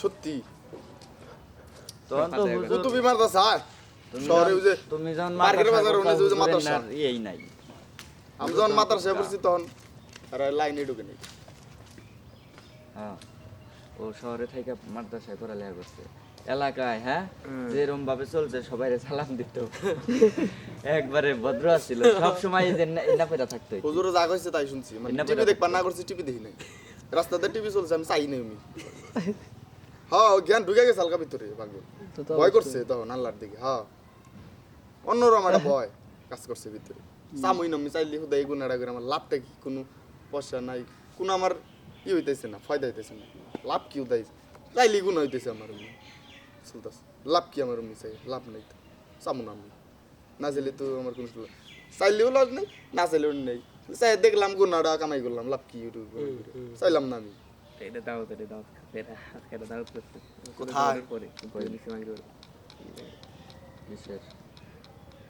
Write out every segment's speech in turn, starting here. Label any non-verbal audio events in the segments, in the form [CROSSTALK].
সত্যি। তখন তো হুজুর তুমি। মারতাছ হ্যাঁ শহরে ওই যে তুমি যখন মার্কেটের মাদ্রাসায় বাজারে যে মাদ্রাসা। আর নাই। আমি যখন মাদ্রাসায় পড়ছি তখন আর লাইনে ঢুকে নেই। হ্যাঁ ও শহরে থেকে মাদ্রাসায় পড়ালেখা করছে। এলাকায় হ্যাঁ? যেরকম ভাবে চলছে সবাই সালাম দিত। একবারে ভদ্র ছিল সব সময় পেরা থাকতো হুজুরে যা কইছে তাই শুনছি। মানে টিভি বেটা না করছি টিভি দেখি নাই। রাস্তাতে টিভি চলছে আমি চাই নাই আমি। হ্যাঁ জ্ঞান ঢুকে গেছে হালকা ভিতরে ভাগ্য। ভয় করছে তখন আল্লাহর দিকে হ্যাঁ। অন্যরকম একটা [LAUGHS] ভয় কাজ করছে ভিতরে। সামুই নমি চাইলে হুদাই গুণাটা করে আমার লাভটা কি? কোনো পয়সা নাই কোনো আমার ই হইতেছে না ফায়দা হইতেছে না। লাভ কি উদাই চাইলে গুণ হইতেছে আমার এমনি চলতেছে লাভ কি আমার এমনি চাই লাভ নাই তো চামু না আমি না চাইলে তো আমার কোনো চাইলেও লাভ নেই না চাইলেও নেই। চাই দেখলাম গুণাটা কামাই করলাম লাভ কি চাইলাম না আমি। এটা দাও এটা দাও এটা আজকে এটা দাও করতে কোথায়? পরে পরে নিচে মাগি করে কিসের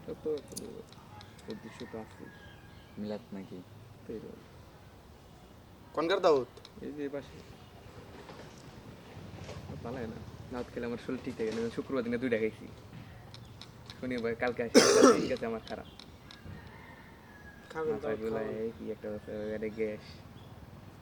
তো তো উদ্দেশ্য তো আছে। মিলাত নাকি? তো এই দাও। কনকার দাউদ? এই যে পাশে। পালায় না। দাওয়াত খেলে আমার শরীর ঠিক থাকে না। শুক্রবার দিনে দুইটা খাইছি। শনিবার কালকে আসি। ঠিক আছে আমার খারাপ। কি একটা গ্যাস।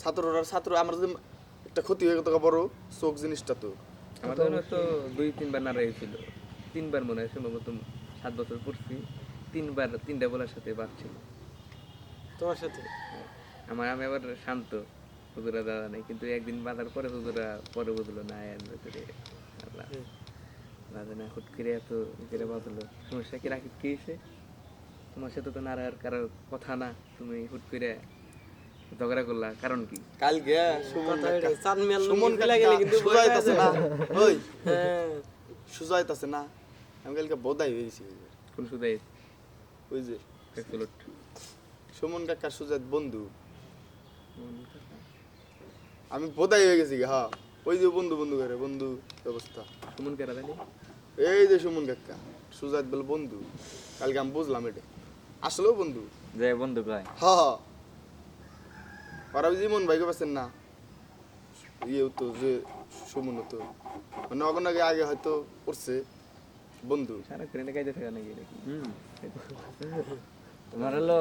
ছাত্ররা ছাত্র আমার যদি একটা ক্ষতি হয়ে গেত বড় চোখ জিনিসটা তো। আমার তো দুই তিনবার নাড়া হয়েছিল তিনবার মনে হয় সম্ভবত সাত বছর পড়ছি। তিনবার তিনটা বলার সাথে বাঁচছিল তোমার সাথে? আমার আমি আবার শান্ত। হুজুরা দাদা নাই কিন্তু একদিন বাঁধার পরে হুজুরা পরে বুঝলো না এর ভেতরে আল্লাহ বাঁধে না হুট করে এত করে বাঁধলো। সমস্যা কি রাখি কি হয়েছে? তোমার সাথে তো নাড়ার কারোর কথা না। তুমি হুট করে ঝগড়া করলা কারণ কি? কালকে সুমন সুমন গেলে কিন্তু সুজাইতাছে না? ওই হ্যাঁ। সুজাইতাছে না? আমি কালকে বোধাই হয়ে গেছি কোন সুদাই ওই যে। সুমন কাকার সুজাত বন্ধু। আমি বোধাই হয়ে গেছি হ্যাঁ ওই যে বন্ধু বন্ধু করে বন্ধু অবস্থা সুমন কেরা জানি? এই যে সুমন কাকা সুজাত বলে বন্ধু। কালকে আমি বুঝলাম এটা। আসলেও বন্ধু। যে বন্ধু কয়? হ্যাঁ ওরা জীবন ভাই পাচ্ছেন না। ইয়েও তো যে সুমন তো মানে অগন আগে আগে হয়তো করছে বন্ধু। সারা করে গাইতে থাকা নাকি নাকি? তোমার হলো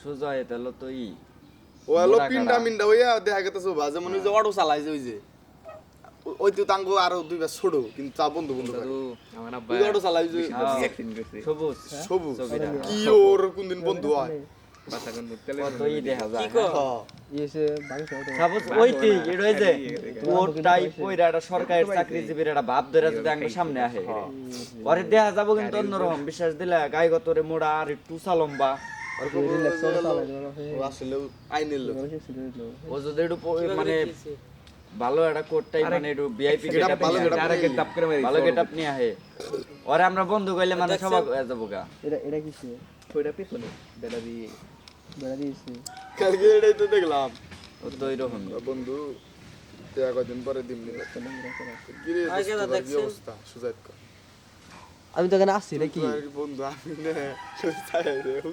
সুজয় এটা হলো তো ই। ও হলো পিন্ডা মিন্ডা হইয়া দেখা গেছে বাজে মনে হয় যে অটো চালাইছে ওই যে। ওই তো তাঙ্গো আরও দুইবার ছোট কিন্তু তা বন্ধু বন্ধু আমার আব্বা অটো চালাই যে হ্যাঁ। সবুজ সবুজ। কি ওর কোনদিন বন্ধু হয়। দেখা যায় হ্যাঁ। ইয়েছে বাংশ সাপোজ ওইটি এটা ওই যে ওটাই পয়রা একটা সরকারি চাকরিজীবীর একটা ভাব ধরে যদি আমার সামনে আসে। পরে দেখা যাব কিন্তু অন্যরকম বিশ্বাস দিলে গায়ে গতরে মোড়া আর একটু লম্বা ওর খুব ওই যে হলো, ও আসলে আইনের লোক। ও যদি একটু মানে ভালো একটা কোটটাই মানে একটু ভিআইপি গেটআপ ভালো getup আরে নিয়ে তাপ করে মারি ভালো গেটআপ নিয়ে আহে। ওরে আমরা বন্ধু কইলে মানে সব হয়ে যাব গা। এটা এটা কিসে? ওইটা পিছনে। বেলা দিয়ে বেড়া দিয়েছে কালকে এটাই তো দেখলাম। ও তো এরকম বন্ধু তো কদিন পরে অবস্থা? সুজাত আমি তো এখানে আসছি নাকি? বন্ধু আমি